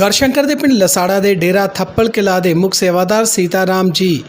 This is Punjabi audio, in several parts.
ਗੜਸ਼ੰਕਰ ਦੇ ਪਿੰਡ ਲਸਾੜਾ ਦੇ ਡੇਰਾ ਥੱਪਲ ਕਿਲਾ ਦੇ ਮੁੱਖ ਸੇਵਾਦਾਰ ਸੀਤਾਰਾਮ ਜੀ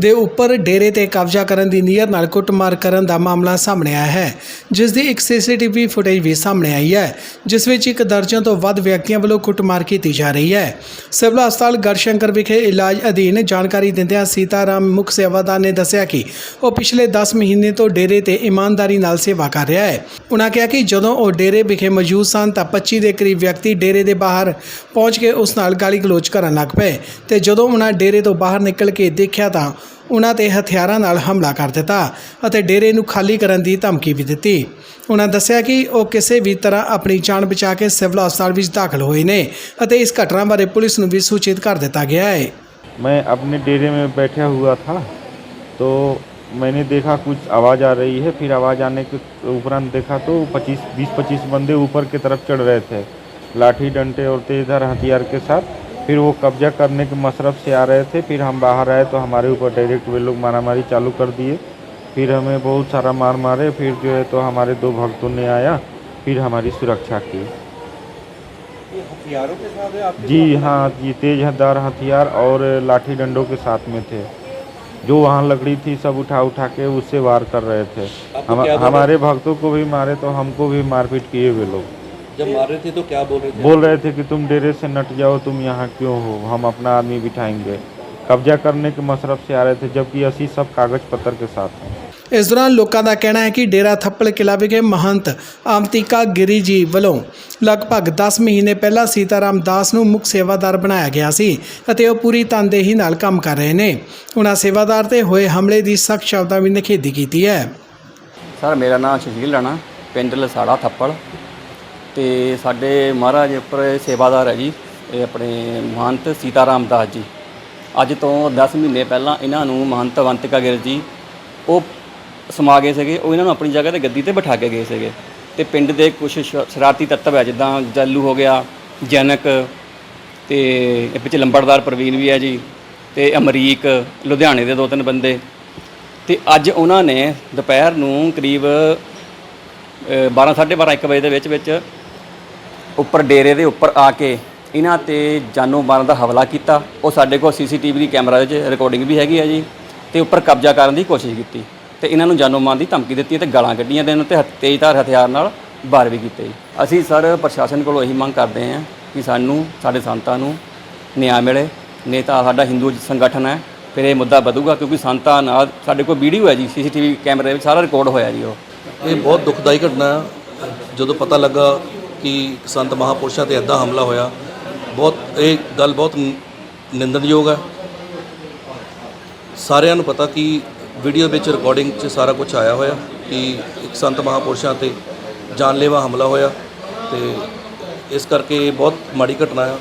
ਦੇ ਉੱਪਰ ਡੇਰੇ ਤੇ ਕਬਜ਼ਾ ਕਰਨ ਦੀ ਨੀਅਤ ਨਾਲ ਕੁੱਟਮਾਰ ਕਰਨ ਦਾ ਮਾਮਲਾ ਸਾਹਮਣੇ ਆਇਆ ਹੈ, ਜਿਸ ਦੀ ਇੱਕ ਸੀਸੀਟੀਵੀ ਫੁਟੇਜ ਵੀ ਸਾਹਮਣੇ ਆਈ ਹੈ, ਜਿਸ ਵਿੱਚ ਇੱਕ ਦਰਜਨ ਤੋਂ ਵੱਧ ਵਿਅਕਤੀਆਂ ਵੱਲੋਂ ਕੁੱਟਮਾਰ ਕੀਤੀ ਜਾ ਰਹੀ ਹੈ। ਸਿਵਲ ਹਸਪਤਾਲ ਗੜਸ਼ੰਕਰ ਵਿਖੇ ਇਲਾਜ ਅਧੀਨ ਜਾਣਕਾਰੀ ਦਿੰਦਿਆਂ ਸੀਤਾਰਾਮ ਮੁੱਖ ਸੇਵਾਦਾਰ ਨੇ ਦੱਸਿਆ ਕਿ ਉਹ ਪਿਛਲੇ 10 ਮਹੀਨੇ ਤੋਂ ਡੇਰੇ ਤੇ ਇਮਾਨਦਾਰੀ ਨਾਲ ਸੇਵਾ ਕਰ ਰਿਹਾ ਹੈ। ਉਹਨਾਂ ਕਿਹਾ ਕਿ ਜਦੋਂ ਉਹ ਡੇਰੇ ਵਿਖੇ ਮੌਜੂਦ ਸਨ ਤਾਂ 25 ਦੇ ਕਰੀਬ ਵਿਅਕਤੀ ਡੇਰੇ ਦੇ ਬਾਹਰ ਪਹੁੰਚ ਕੇ ਉਸ ਨਾਲ ਗਾਲੀ ਗਲੋਚ ਕਰਨ ਲੱਗ ਪਏ ਤੇ ਜਦੋਂ ਉਹਨਾਂ ਡੇਰੇ ਤੋਂ ਬਾਹਰ ਨਿਕਲ ਕੇ ਦੇਖਿਆ ਤਾਂ ਉਹਨਾਂ ਤੇ ਹਥਿਆਰਾਂ ਨਾਲ ਹਮਲਾ ਕਰ ਦਿੱਤਾ ਅਤੇ ਡੇਰੇ ਨੂੰ ਖਾਲੀ ਕਰਨ ਦੀ ਧਮਕੀ ਵੀ ਦਿੱਤੀ ਉਹਨਾਂ ਦੱਸਿਆ ਕਿ ਉਹ ਕਿਸੇ ਵੀ ਤਰ੍ਹਾਂ ਆਪਣੀ ਜਾਨ ਬਚਾ ਕੇ ਸਿਵਲ ਹਸਪਤਾਲ ਵਿੱਚ ਦਾਖਲ ਹੋਏ ਨੇ ਅਤੇ ਇਸ ਘਟਨਾ ਬਾਰੇ ਪੁਲਿਸ ਨੂੰ ਵੀ ਸੂਚਿਤ ਕਰ ਦਿੱਤਾ ਗਿਆ ਹੈ मैं अपने डेरे में बैठा हुआ था तो मैंने देखा कुछ आवाज़ आ रही है फिर आवाज़ आने के उपरांत देखा तो 25 बीस पच्चीस बंदे ऊपर की तरफ चढ़ रहे थे लाठी डंडे और तेज़धार हथियार के साथ फिर वो कब्जा करने के मशरफ से आ रहे थे फिर हम बाहर आए तो हमारे ऊपर डायरेक्ट वे लोग मारामारी चालू कर दिए। फिर हमें बहुत सारा मार मारे फिर जो है तो हमारे दो भक्तों ने आया फिर हमारी सुरक्षा की। हथियारों के साथ है जी हाँ जी तेज हथियार हथियार और लाठी डंडों के साथ में थे। जो वहाँ लकड़ी थी सब उठा उठा के उससे वार कर रहे थे। हम, बोल रहे हमारे भक्तों को भी मारे तो हमको भी मारपीट किए वे लोग। जब मार रहे थे तो क्या बोल रहे थे बोल रहे थे कि तुम डेरे से नट जाओ तुम यहाँ क्यों हो हम अपना आदमी बिठाएंगे कब्जा करने के मशरफ से आ रहे थे जबकि असी सब कागज पत्र के साथ हैं ਇਸ ਦੌਰਾਨ ਲੋਕਾਂ ਦਾ ਕਹਿਣਾ ਹੈ ਕਿ ਡੇਰਾ ਥੱਪੜ ਕਿਲਾ ਵਿਖੇ ਮਹੰਤ ਆਮਤਿਕਾ ਗਿਰੀ ਜੀ ਵੱਲੋਂ ਲਗਭਗ 10 ਮਹੀਨੇ ਪਹਿਲਾਂ ਸੀਤਾਰਾਮ ਦਾਸ ਨੂੰ ਮੁੱਖ ਸੇਵਾਦਾਰ ਬਣਾਇਆ ਗਿਆ ਸੀ ਅਤੇ ਉਹ ਪੂਰੀ ਤਨਦੇਹੀ ਨਾਲ ਕੰਮ ਕਰ ਰਹੇ ਨੇ ਉਹਨਾਂ ਸੇਵਾਦਾਰ ਤੇ ਹੋਏ ਹਮਲੇ ਦੀ ਸਖਤ ਸ਼ਬਦਾਂ ਵਿੱਚ ਨਿਖੇਧੀ ਕੀਤੀ ਹੈ ਸਰ ਮੇਰਾ ਨਾਮ ਸ਼ਸ਼ੀਲ ਰਾਣਾ ਪਿੰਡ ਲਸਾੜਾ ਥੱਪੜ ਤੇ ਸਾਡੇ ਮਹਾਰਾਜ ਉੱਪਰ ਸੇਵਾਦਾਰ ਹੈ ਜੀ, ਇਹ ਆਪਣੇ ਮਹੰਤ ਸੀਤਾਰਾਮ ਦਾਸ ਜੀ। ਅੱਜ ਤੋਂ 10 ਮਹੀਨੇ ਪਹਿਲਾਂ ਇਹਨਾਂ ਨੂੰ ਮਹੰਤ ਅਵੰਤਿਕਾ ਗਿਰ ਜੀ, ਉਹ ਸਮਾ ਗਏ ਸੀਗੇ, ਉਹ ਇਹਨਾਂ ਨੂੰ ਆਪਣੀ ਜਗ੍ਹਾ ਤੇ ਗੱਦੀ ਤੇ ਬਿਠਾ ਕੇ ਗਏ ਸੀਗੇ। ਤੇ ਪਿੰਡ ਦੇ ਕੁਝ ਸ਼ਰਾਰਤੀ ਤੱਤਵ ਹੈ, ਜਿੱਦਾਂ ਜੱਲੂ ਹੋ ਗਿਆ, ਜਨਕ, ਤੇ ਇਹ ਵਿੱਚ ਲੰਬੜਦਾਰ ਪ੍ਰਵੀਨ ਵੀ ਹੈ ਜੀ, ਤੇ ਅਮਰੀਕ, ਲੁਧਿਆਣੇ ਦੇ ਦੋ ਤਿੰਨ ਬੰਦੇ। ਤੇ ਅੱਜ ਉਹਨਾਂ ਨੇ ਦੁਪਹਿਰ ਨੂੰ ਕਰੀਬ 12 12:30 1 ਵਜੇ ਦੇ ਵਿੱਚ ਵਿੱਚ ਉੱਪਰ ਡੇਰੇ ਦੇ ਉੱਪਰ ਆ ਕੇ ਇਹਨਾਂ ਤੇ ਜਾਨੋਂ ਮਾਰਨ ਦਾ ਹਮਲਾ ਕੀਤਾ। ਉਹ ਸਾਡੇ ਕੋਲ ਸੀਸੀਟੀਵੀ ਦੀ ਕੈਮਰਾ ਵਿੱਚ ਰਿਕਾਰਡਿੰਗ ਵੀ ਹੈਗੀ ਹੈ ਜੀ ਤੇ ਉੱਪਰ ਕਬਜ਼ਾ ਕਰਨ ਦੀ ਕੋਸ਼ਿਸ਼ ਕੀਤੀ ਤੇ ਇਹਨਾਂ ਨੂੰ ਜਾਨੋਂ ਮਾਰਨ ਦੀ ਧਮਕੀ ਦਿੱਤੀ ਤੇ ਗਾਲਾਂ ਕੱਢੀਆਂ ਤੇ ਇਹਨਾਂ ਤੇ ਤੇਜ਼ਧਾਰ ਹਥਿਆਰ ਨਾਲ ਵਾਰ ਵੀ ਕੀਤੇ ਜੀ। ਅਸੀਂ ਸਰ ਪ੍ਰਸ਼ਾਸਨ ਕੋਲੋਂ ਇਹੀ ਮੰਗ ਕਰਦੇ ਹਾਂ ਕਿ ਸਾਨੂੰ, ਸਾਡੇ ਸੰਤਾਂ ਨੂੰ ਨਿਆਂ ਮਿਲੇ। ਨਹੀਂ ਤਾਂ ਸਾਡਾ ਹਿੰਦੂ ਸੰਗਠਨ ਹੈ, ਫਿਰ ਇਹ ਮੁੱਦਾ ਵਧੂਗਾ ਕਿਉਂਕਿ ਸੰਤਾਂ ਨਾਲ ਸਾਡੇ ਕੋਲ ਵੀਡੀਓ ਹੈ ਜੀ, ਸੀਸੀਟੀਵੀ ਕੈਮਰੇ ਵਿੱਚ ਸਾਰਾ ਰਿਕਾਰਡ ਹੋਇਆ ਜੀ ਉਹ। ਇਹ ਬਹੁਤ ਦੁਖਦਾਈ ਘਟਨਾ ਹੈ ਜਦੋਂ ਪਤਾ ਲੱਗਾ ਕਿ ਸੰਤ ਮਹਾਪੁਰਸ਼ਾਂ ਤੇ ਐਦਾਂ ਹਮਲਾ ਹੋਇਆ। ਬਹੁਤ, ਇਹ ਗੱਲ ਬਹੁਤ ਨਿੰਦਣਯੋਗ ਹੈ। ਸਾਰਿਆਂ ਨੂੰ ਪਤਾ ਕਿ ਵੀਡੀਓ ਵਿੱਚ ਰਿਕਾਰਡਿੰਗ 'ਚ ਸਾਰਾ ਕੁਝ ਆਇਆ ਹੋਇਆ ਕਿ ਇੱਕ ਸੰਤ ਮਹਾਪੁਰਸ਼ਾਂ ਤੇ ਜਾਨਲੇਵਾ ਹਮਲਾ ਹੋਇਆ ਤੇ ਇਸ ਕਰਕੇ ਬਹੁਤ ਮਾੜੀ ਘਟਨਾ ਹੈ